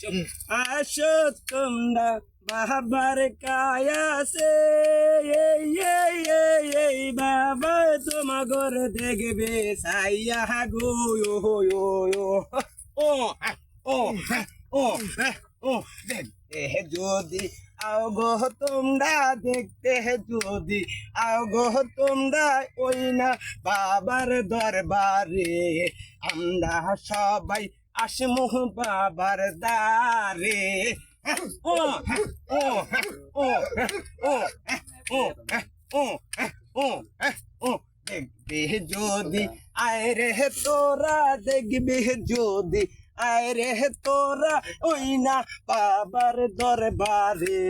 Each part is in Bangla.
আসো তোমরা বাবার কায়াসে এই এই এই এই বাবা তোমাগর দেখবে সাইয়া গো ও ও ও ও। ও ও ও দেখতে যদি আও গো তোমরা দেখতে যদি আও গো তোমরা ওই না বাবার দরবারে আমরা সবাই আসমু বাবার দারে ও ও ও ও ও ও ও ও দেখবে যদি আয় রে তোরা দেখবে যদি আয় রে তোরা ওই না বাবার দরবারে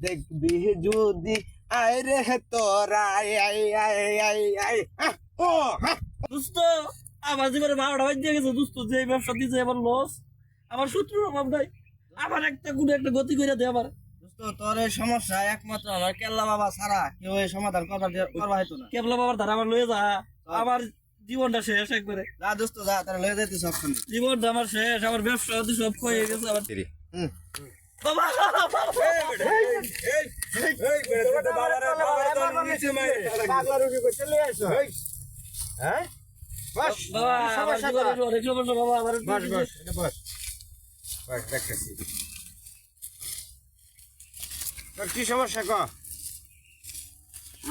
দেখবি যদি আয় রে তোরা আয় আয় আয় আয় আয় ও দোস্ত আমার জীবনে বারোটা বাজে গেছে দোস্ত যে ব্যবসা দিয়েছে এবার লস আমার শত্রুর অভাব নাই আমার একটা কোনো একটা গতি করে দে আমার দোস্ত তোর এই সমস্যা একমাত্র আমার কেল্লা বাবা ছাড়া কেউ এই সমাধান করবার করবা হইতো না কেবলা বাবার ধারা আমার লয়ে যা আমার জীবনটা শেষ একবারে যা দোস্ত যা তারা লয়ে যাইতে সবখানে জীবনটা আমার শেষ আমার ব্যবসা সব হয়ে গেছে আমার হুম বাবা কি সমস্যা ক?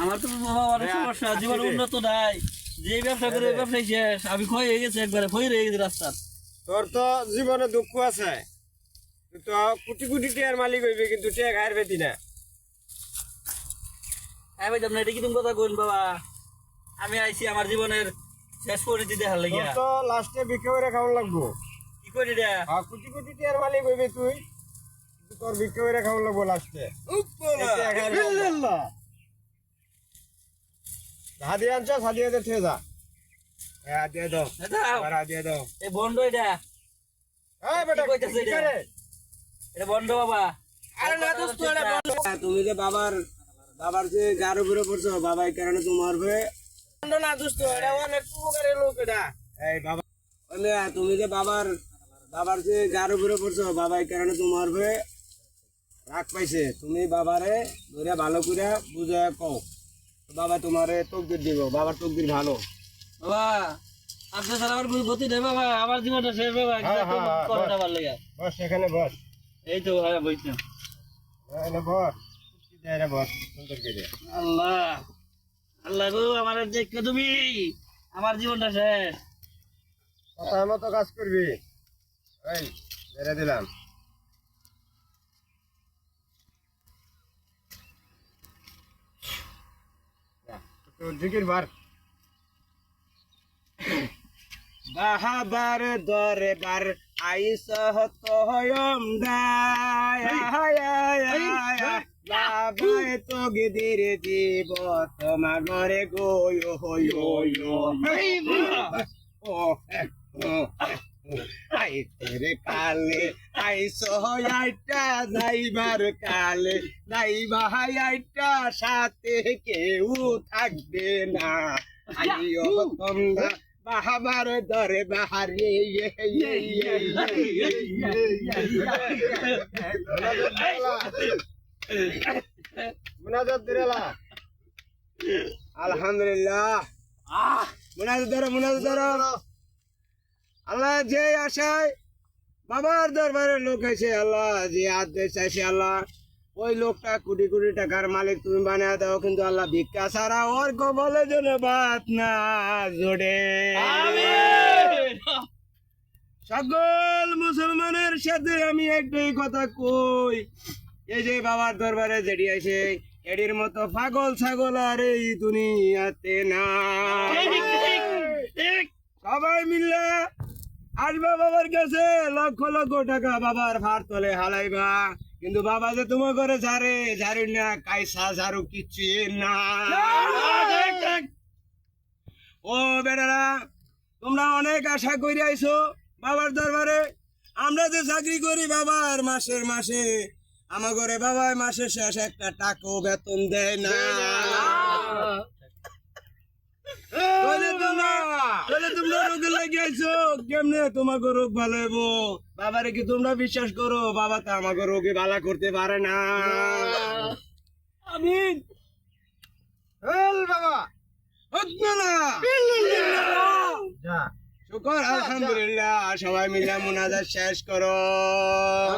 আমার তো অনেক সমস্যা জীবনে উন্নত নাই। যে ব্যবসা করে ব্যবসায় শেষ আমি ক্ষয় হয়ে গেছে একবারে ক্ষয় রয়ে গেছে তোর তো জীবনে দুঃখ আছে। তো কোটি কোটি টিয়ার মালিক হইবে কিন্তু টিয়া খায়ের বেতি না। হ্যাঁ ভাই এটা কি তুমি কথা কইন বাবা? আমি আইছি আমার জীবনের শেষ পরিস্থিতি দেখার তোর লাগিয়া। তো লাস্টে বিক্রি করে লাগবো। কি করি কোটি কোটি টিয়ার মালিক হইবে তুই। তোর বিক্রি করে লাগবো লাস্টে। হাদিয়ে আনছ হাদিয়ে দে থেকে যা। হ্যাঁ দিয়ে দাও। হাদিয়ে দাও। এই বন্ধ এটা। এই বেটা এটা? করে? এটা বন্ধ বাবা। আরে না দোস্ত এটা বন্ধ। তুমি যে বাবার বাবার যে গার উপরে পড়ছো বাবা এই কারণে তোমার হয়ে না দোস্ত এটা অনেক উপকারের লোক এটা। এই বাবা তুমি যে বাবার বাবার যে গার উপরে পড়ছো বাবা এই কারণে তোমার হয়ে রাগ পাইছে। তুমি বাবারে ধরে ভালো করে বুঝে কও। বাবা তোমারে তকদির দিব বাবার তকদির ভালো। বাবা আপনি স্যার আমার গতি নেই বাবা আমার জীবনটা শেষ বাবা করোনা ভালো লাগে বস এখানে বস। এই তো বলছিলাম বস কি দেয় রে বস সুন্দর করে আল্লাহ। আল্লাহ গো, আমার দেখো তুমি। আমার জীবনটা শেষ। কথা মতো কাজ করবি। বেড়ে দিলাম। বার। বাহাবার দরবার আইস হতয়ম বাবায় তগদির দিব তোমা ঘরে গয় হয় কালে যাইবার কালে যাইবা আইটা সাথে কেউ থাকবে না আইও তোমরা বাহাবার দরে বাহারে দিলা আলহামদুলিল্লাহ। মুনাজাত ধরো মুনাজাত ধরো। আল্লাহ যে আশায় বাবার দরবারে লোক আল্লাহ যে আদেশ আল্লাহ ওই লোকটা কোটি কোটি টাকার মালিক তুমি বানিয়ে দাও কিন্তু আল্লাহ ভিক্ষা ছাড়া ওর কবলে যেন বাত না জোড়ে সকল মুসলমানের সাথে আমি একটাই কথা কই এই যে বাবার দরবারে যেটি আছে এটির মতো পাগল ছাগল আর এই দুনিয়াতে না সবাই মিললে আসবা বাবার কাছে লক্ষ লক্ষ টাকা বাবার ভার তলে হালাইবা। কিন্তু বাবা যে তোমার করে ঝাড়ে ঝাড়ি না কাইসা ঝাড়ু কিচ্ছু না। ও বেটারা তোমরা অনেক আশা করে আইছো বাবার দরবারে। আমরা যে চাকরি করি বাবার মাসের মাসে আমার ঘরে বাবা মাসের শেষ একটা টাকাও বেতন দেয় না। কইলে তো না। তাহলে তোমরা রোগে লেগে কেমনে তোমাকে রোগ ভালো হইবো? বাবারে কি তোমরা বিশ্বাস করো? বাবা তো আমাকে রোগে ভালো করতে পারে না। আমিন। বাবা। শুকর আলহামদুলিল্লাহ সবাই মিলে মোনাজাত শেষ করো।